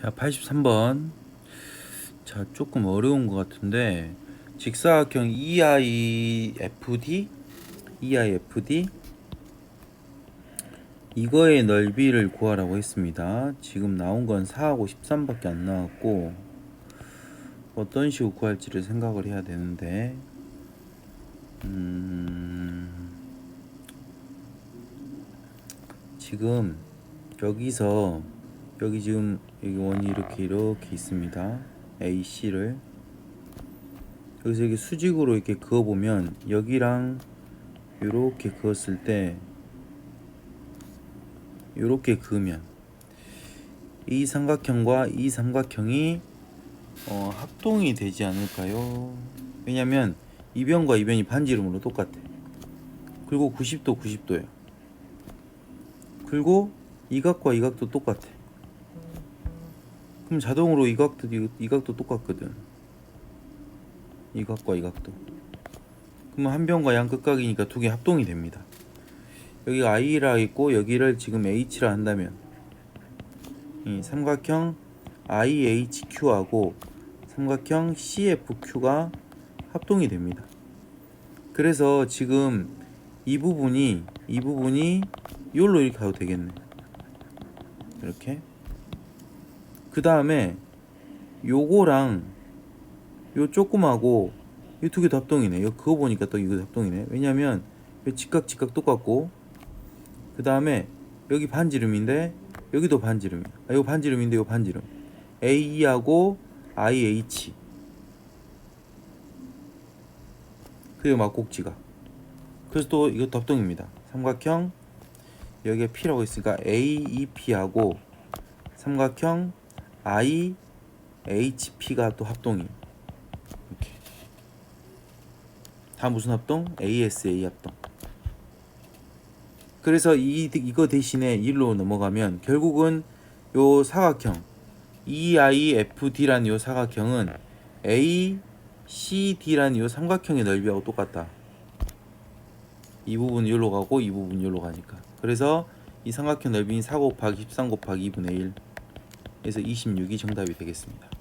자, 83번. 자, 조금 어려운 것 같은데 직사각형 EIFD EIFD 이거의 넓이를 구하라고 했습니다. 지금 나온 건 4하고 13밖에 안 나왔고 어떤 식으로 구할지를 생각을 해야 되는데 음 지금 여기서 여기 지금 여기 원이 이렇게 이렇게 있습니다. AC를 여기서 이렇게 수직으로 이렇게 그어 보면 여기랑 이렇게 그었을 때 이렇게 그으면 이 삼각형과 이 삼각형이 어, 합동이 되지 않을까요? 왜냐면 이 변과 이 변이 반지름으로 똑같아. 그리고 90도 90도예요. 그리고 이 각과 이 각도 똑같아. 그럼 자동으로 이 각도 이, 이 각도 똑같거든. 이 각과 이 각도. 그러면 한 변과 양 끝각이니까 두 개 합동이 됩니다. 여기가 I라 있고 여기를 지금 H라 한다면 이 삼각형 IHQ하고 삼각형 CFQ가 합동이 됩니다. 그래서 지금 이 부분이 이 부분이 이걸로 이렇게 가도 되겠네. 이렇게. 그 다음에 요거랑 요 조그마고 이 두 개도 합동이네. 요 그거 보니까 또 이거 합동이네. 왜냐면 요 직각 직각 똑같고 그 다음에 여기 반지름인데 여기도 반지름이야. 아, 요 반지름인데 요 반지름. AE하고 IH 그리고 막꼭지가 그래서 또 이것도 합동입니다. 삼각형 여기에 P라고 있으니까 AEP하고 삼각형 IHP가 또 합동이 이렇게 다 무슨 합동? ASA 합동. 그래서 이 이거 대신에 일로 넘어가면 결국은 요 사각형 EIFD라는 요 사각형은 ACD라는 요 삼각형의 넓이하고 똑같다. 이 부분 여기로 가고 이 부분 여기로 가니까. 그래서 이 삼각형 넓이는 4 곱하기 13 곱하기 2분의 1. 그래서 26이 정답이 되겠습니다.